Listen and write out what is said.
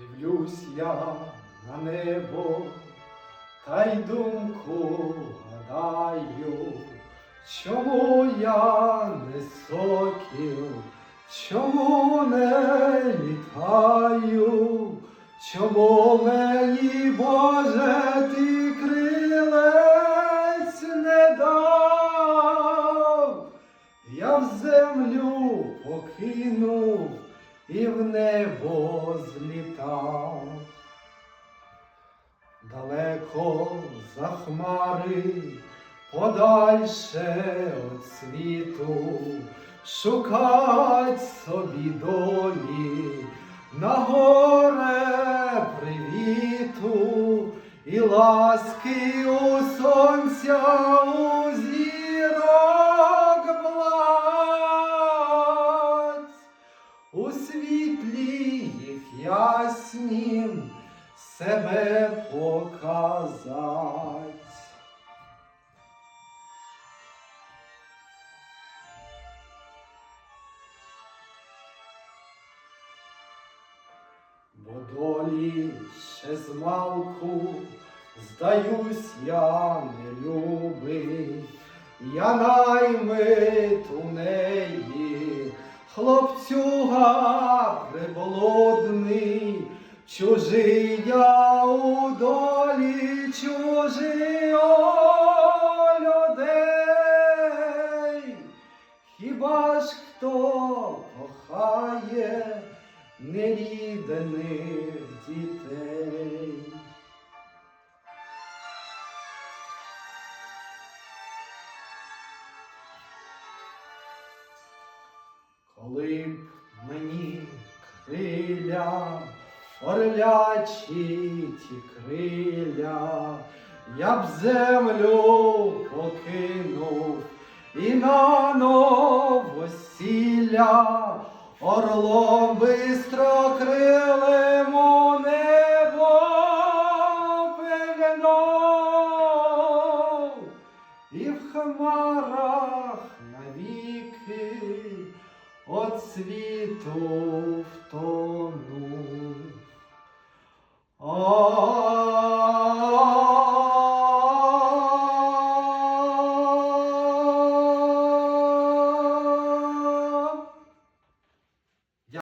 Дивлюсь я на небо, та й думку гадаю, чому я не сокіл, чому не літаю, чому мені, Боже, ти крилець не дав, я в землю покинув і в небо злітав. Далеко за хмари, подальше від світу, шукать собі долі, на горе привіту і ласки у сонця У світлі їх яснім себе показать. Бо долі ще змалку, здаюсь, я не любий, я наймит у неї, хлопцюга приблудний, чужий я у долі, чужий у людей. Хіба ж хто кохає нерідних дітей? Коли б мені криля, орлячі ті криля, я б землю покинув і на новосілля орлом бистро крилем у небо. І в хмарах навіки От світу втонув.